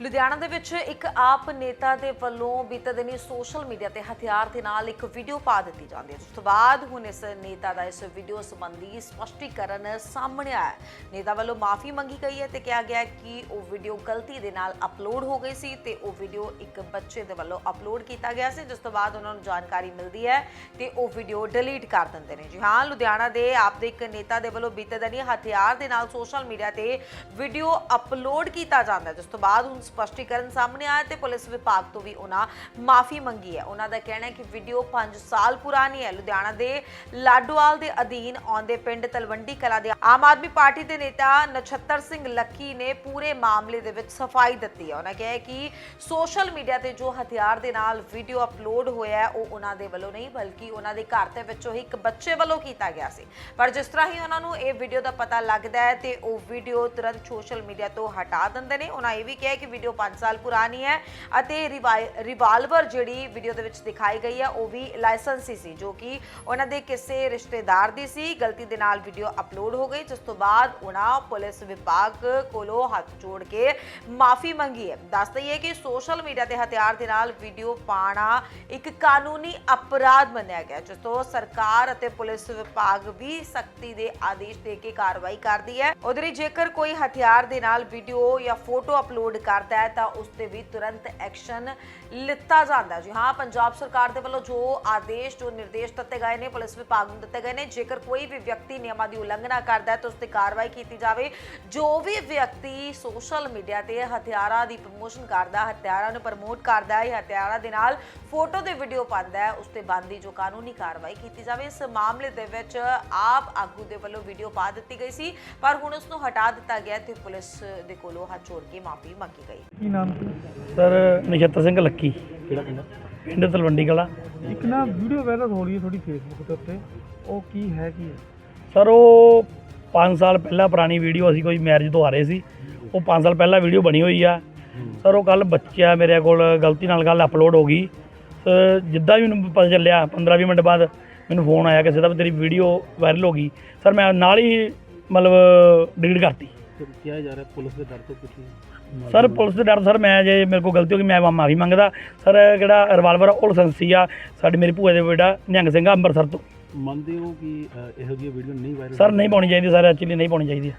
ਲੁਧਿਆਣਾ ਦੇ ਵਿੱਚ ਇੱਕ ਆਪ ਨੇਤਾ ਦੇ ਵੱਲੋਂ ਬੀਤੇ ਦਿਨੀ ਸੋਸ਼ਲ ਮੀਡੀਆ ਤੇ ਹਥਿਆਰ ਦੇ ਨਾਲ ਇੱਕ ਵੀਡੀਓ ਪਾ ਦਿੱਤੀ ਜਾਂਦੀ ਹੈ। ਜਿਸ ਤੋਂ ਬਾਅਦ ਹੁਣ ਇਸ ਨੇਤਾ ਦਾ ਇਸ ਵੀਡੀਓ ਸੰਬੰਧੀ ਸਪਸ਼ਟੀਕਰਨ ਸਾਹਮਣੇ ਆਇਆ ਨੇਤਾ ਵੱਲੋਂ ਮਾਫੀ ਮੰਗੀ ਗਈ ਹੈ ਤੇ ਕਿਹਾ ਗਿਆ ਕਿ ਉਹ ਵੀਡੀਓ ਗਲਤੀ ਦੇ ਨਾਲ ਅਪਲੋਡ ਹੋ ਗਈ ਸੀ ਤੇ ਉਹ ਵੀਡੀਓ ਇੱਕ ਬੱਚੇ ਦੇ ਵੱਲੋਂ ਅਪਲੋਡ ਕੀਤਾ ਗਿਆ ਸੀ, ਜਿਸ ਤੋਂ ਬਾਅਦ ਉਹਨਾਂ ਨੂੰ ਜਾਣਕਾਰੀ ਮਿਲਦੀ ਹੈ ਤੇ ਉਹ ਵੀਡੀਓ ਡਿਲੀਟ ਕਰ ਦਿੰਦੇ ਨੇ। ਜੀ ਹਾਂ, ਲੁਧਿਆਣਾ ਦੇ ਆਪ ਦੇ ਇੱਕ ਨੇਤਾ ਦੇ ਵੱਲੋਂ ਬੀਤੇ ਦਿਨੀ ਹਥਿਆਰ ਦੇ ਨਾਲ ਸੋਸ਼ਲ ਮੀਡੀਆ ਤੇ ਵੀਡੀਓ ਅਪਲੋਡ ਕੀਤਾ ਜਾਂਦਾ ਜਿਸ ਤੋਂ ਬਾਅਦ ਹੁਣ ਸਪਸ਼ਟੀਕਰਨ ਸਾਹਮਣੇ ਆਇਆ ਤੇ ਪੁਲਿਸ ਵਿਭਾਗ ਤੋਂ ਵੀ ਉਹਨਾਂ ਮਾਫੀ ਮੰਗੀ ਹੈ। ਉਹਨਾਂ ਦਾ ਕਹਿਣਾ ਹੈ ਕਿ ਵੀਡੀਓ 5 ਸਾਲ ਪੁਰਾਣੀ ਹੈ। ਲੁਧਿਆਣਾ ਦੇ ਲਾਡੋਵਾਲ ਦੇ ਅਧੀਨ ਆਉਂਦੇ ਪਿੰਡ ਤਲਵੰਡੀ ਕਲਾ ਦੇ ਆਮ ਆਦਮੀ ਪਾਰਟੀ ਦੇ ਨੇਤਾ ਨਛੱਤਰ ਸਿੰਘ ਲੱਕੀ ਨੇ ਪੂਰੇ ਮਾਮਲੇ ਦੇ ਵਿੱਚ ਸਫ਼ਾਈ ਦਿੱਤੀ ਹੈ। ਉਹਨਾਂ ਕਿਹਾ ਕਿ ਸੋਸ਼ਲ ਮੀਡੀਆ ਤੇ ਜੋ ਹਥਿਆਰ ਦੇ ਨਾਲ ਵੀਡੀਓ ਅਪਲੋਡ ਹੋਇਆ ਹੈ, ਉਹ ਉਹਨਾਂ ਦੇ ਵੱਲੋਂ ਨਹੀਂ, ਬਲਕਿ ਉਹਨਾਂ ਦੇ ਘਰ ਦੇ ਵਿੱਚੋਂ ਹੀ ਇੱਕ ਬੱਚੇ ਵੱਲੋਂ ਕੀਤਾ ਗਿਆ ਸੀ। ਪਰ ਜਿਸ ਤਰ੍ਹਾਂ ਹੀ ਉਹਨਾਂ ਨੂੰ ਇਹ ਵੀਡੀਓ ਦਾ ਪਤਾ ਲੱਗਦਾ ਹੈ ਤੇ ਉਹ ਵੀਡੀਓ ਤੁਰੰਤ ਸੋਸ਼ਲ ਮੀਡੀਆ ਤੋਂ ਹਟਾ ਦਿੰਦੇ ਨੇ। ਉਹਨਾਂ ਇਹ ਵੀ ਕਿਹਾ ਕਿ ਵੀਡੀਓ 5 ਸਾਲ ਪੁਰਾਣੀ ਹੈ ਅਤੇ ਰਿਵਾਈ- ਰਿਵਾਲਵਰ ਜਿਹੜੀ ਵੀਡੀਓ ਦੇ ਵਿੱਚ ਦਿਖਾਈ ਗਈ ਹੈ, ਉਹ ਵੀ ਲਾਇਸੈਂਸੀ ਸੀ, ਜੋ ਕਿ ਉਹਨਾਂ ਦੇ ਕਿਸੇ ਰਿਸ਼ਤੇਦਾਰ ਦੀ ਸੀ। ਗਲਤੀ ਦੇ ਨਾਲ ਵੀਡੀਓ ਅਪਲੋਡ ਹੋ ਗਈ, ਜਿਸ ਤੋਂ ਬਾਅਦ ਉਹਨਾਂ ਪੁਲਿਸ ਵਿਭਾਗ ਕੋਲੋਂ ਹੱਥ ਜੋੜ ਕੇ ਮਾਫੀ ਮੰਗੀ ਹੈ। ਦੱਸ ਦਈਏ ਕਿ ਸੋਸ਼ਲ ਮੀਡੀਆ ਤੇ ਹਥਿਆਰ ਦੇ ਨਾਲ ਵੀਡੀਓ ਪਾਣਾ ਇੱਕ ਕਾਨੂੰਨੀ ਅਪਰਾਧ ਮੰਨਿਆ ਗਿਆ, ਜਿਸ ਤੋਂ ਸਰਕਾਰ ਅਤੇ ਪੁਲਿਸ ਵਿਭਾਗ ਵੀ ਸਖਤੀ ਦੇ ਆਦੇਸ਼ ਦੇ ਕੇ ਕਾਰਵਾਈ ਕਰਦੀ ਹੈ। ਉਧਰ ਹੀ ਜੇਕਰ ਕੋਈ ਹਥਿਆਰ ਦੇ ਨਾਲ ਵੀਡੀਓ ਜਾਂ ਫੋਟੋ ਅਪਲੋਡ ਕਰ ਕਰਦਾ ਹੈ, ਤਾਂ ਉਸ ਤੇ ਵੀ ਤੁਰੰਤ ਐਕਸ਼ਨ ਲਿੱਤਾ ਜਾਂਦਾ ਜੀ ਹਾਂ, ਪੰਜਾਬ ਸਰਕਾਰ ਦੇ ਵੱਲੋਂ ਜੋ ਆਦੇਸ਼, ਜੋ ਨਿਰਦੇਸ਼ ਦਿੱਤੇ ਗਏ ਨੇ, ਪੁਲਿਸ ਵਿਭਾਗ ਨੂੰ ਦਿੱਤੇ ਗਏ ਨੇ, ਜੇਕਰ ਕੋਈ ਵੀ ਵਿਅਕਤੀ ਨਿਯਮਾਂ ਦੀ ਉਲੰਘਣਾ ਕਰਦਾ ਹੈ, ਤਾਂ ਉਸ ਤੇ ਕਾਰਵਾਈ ਕੀਤੀ ਜਾਵੇ। ਜੋ ਵੀ ਵਿਅਕਤੀ ਸੋਸ਼ਲ ਮੀਡੀਆ ਤੇ ਹਥਿਆਰਾਂ ਦੀ ਪ੍ਰਮੋਸ਼ਨ ਕਰਦਾ, ਹਥਿਆਰਾਂ ਨੂੰ ਪ੍ਰਮੋਟ ਕਰਦਾ ਹੈ ਹਥਿਆਰਾਂ ਦੇ ਨਾਲ ਫੋਟੋ 'ਤੇ ਵੀਡੀਓ ਪਾਉਂਦਾ ਹੈ, ਉਸ ਤੇ ਬੰਦੀ ਜੋ ਕਾਨੂੰਨੀ ਕਾਰਵਾਈ ਕੀਤੀ ਜਾਵੇ। ਇਸ ਮਾਮਲੇ ਦੇ ਵਿੱਚ ਆਪ ਆਗੂ ਦੇ ਵੱਲੋਂ ਵੀਡੀਓ ਪਾ ਦਿੱਤੀ ਗਈ ਸੀ, ਪਰ ਹੁਣ ਉਸ ਨੂੰ ਹਟਾ ਦਿੱਤਾ ਗਿਆ ਤੇ ਪੁਲਿਸ ਦੇ ਕੋਲੋਂ ਹੱਥ ਜੋੜ ਕੇ ਮਾਫੀ ਮੰਗੀ ਗਈ। ਕੀ ਨਾਮ ਸੀ? Sir Nachhattar Singh Lucky. ਕਿਹੜਾ ਪਿੰਡ? ਪਿੰਡ ਤਲਵੰਡੀ ਕਲਾ। ਇੱਕ ਨਾ ਵੀਡੀਓ ਵਾਇਰਲ ਹੋ ਰਹੀ ਹੈ ਥੋੜੀ ਫੇਸਬੁੱਕ ਦੇ ਉੱਤੇ। ਉਹ ਕੀ ਹੈ ਕੀ ਹੈ? ਸਰ ਉਹ 5 ਸਾਲ ਪਹਿਲਾਂ ਪੁਰਾਣੀ ਵੀਡੀਓ ਅਸੀਂ ਕੋਈ ਮੈਰਿਜ ਤੋਂ ਆ ਰਹੇ ਸੀ। ਉਹ 5 ਸਾਲ ਪਹਿਲਾਂ ਵੀਡੀਓ ਬਣੀ ਹੋਈ ਆ। ਸਰ ਉਹ ਕੱਲ ਬੱਚਾ ਮੇਰੇ ਕੋਲ ਗਲਤੀ ਨਾਲ ਗੱਲ ਅਪਲੋਡ ਹੋ ਗਈ। ਸਰ ਜਿੱਦਾਂ ਵੀ ਮੈਨੂੰ ਪਤਾ ਚੱਲਿਆ 15 20 ਮਿੰਟ ਬਾਅਦ ਮੈਨੂੰ ਫੋਨ ਆਇਆ ਕਿਸੇ ਦਾ ਵੀ ਤੇਰੀ ਵੀਡੀਓ ਵਾਇਰਲ ਹੋ ਗਈ। ਸਰ ਮੈਂ ਨਾਲ ਹੀ ਮਤਲਬ ਡਿਲੀਟ ਕਰਤੀ। ਕਿਹਾ ਜਾ ਰਿਹਾ? ਪੁਲਿਸ ਦੇ ਡਰ ਤੋਂ ਕੁਝ ਨਹੀਂ? ਸਰ ਪੁਲਿਸ ਦੇ ਡਰ ਸਰ ਮੈਂ ਜੇ ਮੇਰੇ ਕੋਲ ਗਲਤੀ ਹੋ ਗਈ ਮੈਂ ਮਾਫੀ ਮੰਗਦਾ। ਸਰ ਜਿਹੜਾ ਰਿਵਾਲਵਰ ਉਹ ਲਾਇਸੈਂਸੀ ਆ। ਸਾਡੀ ਮੇਰੀ ਭੂਆ ਦੇ ਬੇਟਾ ਨਿਹੰਗ ਸਿੰਘ ਅੰਮ੍ਰਿਤਸਰ ਤੋਂ। ਮੰਨਦੇ ਹੋ ਕਿ ਇਹੋ ਜਿਹੀ ਵੀਡੀਓ ਨਹੀਂ ਵਾਇਰਲ ਸਰ ਨਹੀਂ ਪਾਉਣੀ ਚਾਹੀਦੀ ਸਰ ਐਕਚੁਅਲੀ ਨਹੀਂ ਪਾਉਣੀ ਚਾਹੀਦੀ।